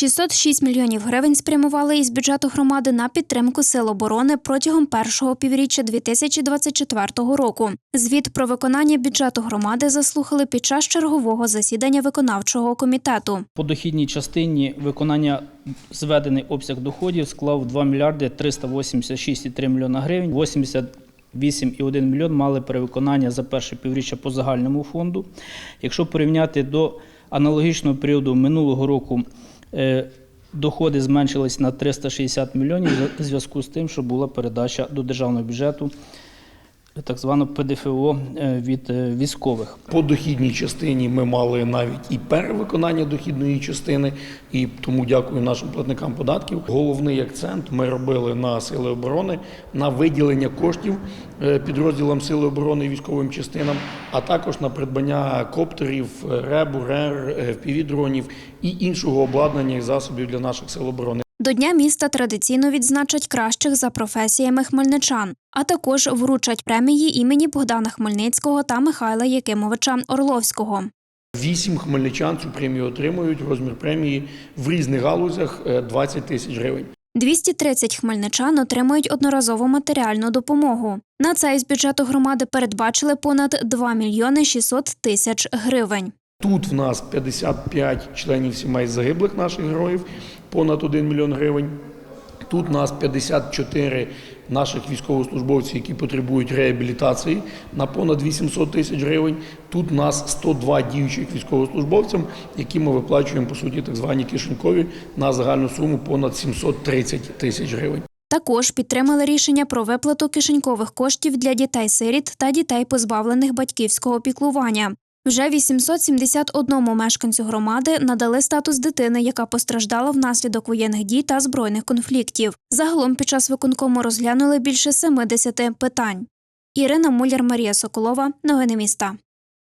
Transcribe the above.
606 мільйонів гривень спрямували із бюджету громади на підтримку сил оборони протягом першого півріччя 2024 року. Звіт про виконання бюджету громади заслухали під час чергового засідання виконавчого комітету. По дохідній частині виконання зведений обсяг доходів склав 2 мільярди 386,3 мільйона гривень. 88,1 мільйон мали перевиконання за перше півріччя по загальному фонду. Якщо порівняти до аналогічного періоду минулого року, доходи зменшились на 360 мільйонів в зв'язку з тим, що була передача до державного бюджету так званого ПДФО е, від е, військових. По дохідній частині ми мали навіть і перевиконання дохідної частини, і тому дякую нашим платникам податків. Головний акцент ми робили на сили оборони, на виділення коштів е, підрозділам сили оборони і військовим частинам, а також на придбання коптерів, РЕБу, РЕР, FPV-дронів і іншого обладнання і засобів для наших сил оборони. До Дня міста традиційно відзначать кращих за професіями хмельничан, а також вручать премії імені Богдана Хмельницького та Михайла Якимовича Орловського. Вісім хмельничан цю премію отримують. Розмір премії в різних галузях е, 20 тисяч гривень. 230 хмельничан отримують одноразову матеріальну допомогу. На це із бюджету громади передбачили понад 2 мільйони 600 тисяч гривень. Тут в нас 55 членів сімей загиблих наших героїв, понад 1 мільйон гривень. Тут у нас 54 наших військовослужбовців, які потребують реабілітації на понад 800 тисяч гривень. Тут у нас 102 діючих військовослужбовцям, які ми виплачуємо по суті так звані кишенькові на загальну суму понад 730 тисяч гривень. Також підтримали рішення про виплату кишенькових коштів для дітей-сиріт та дітей, позбавлених батьківського піклування. Вже 871 мешканцю громади надали статус дитини, яка постраждала внаслідок воєнних дій та збройних конфліктів. Загалом під час виконкому розглянули більше 70 питань. Ірина Муляр, Марія Соколова. Новини міста.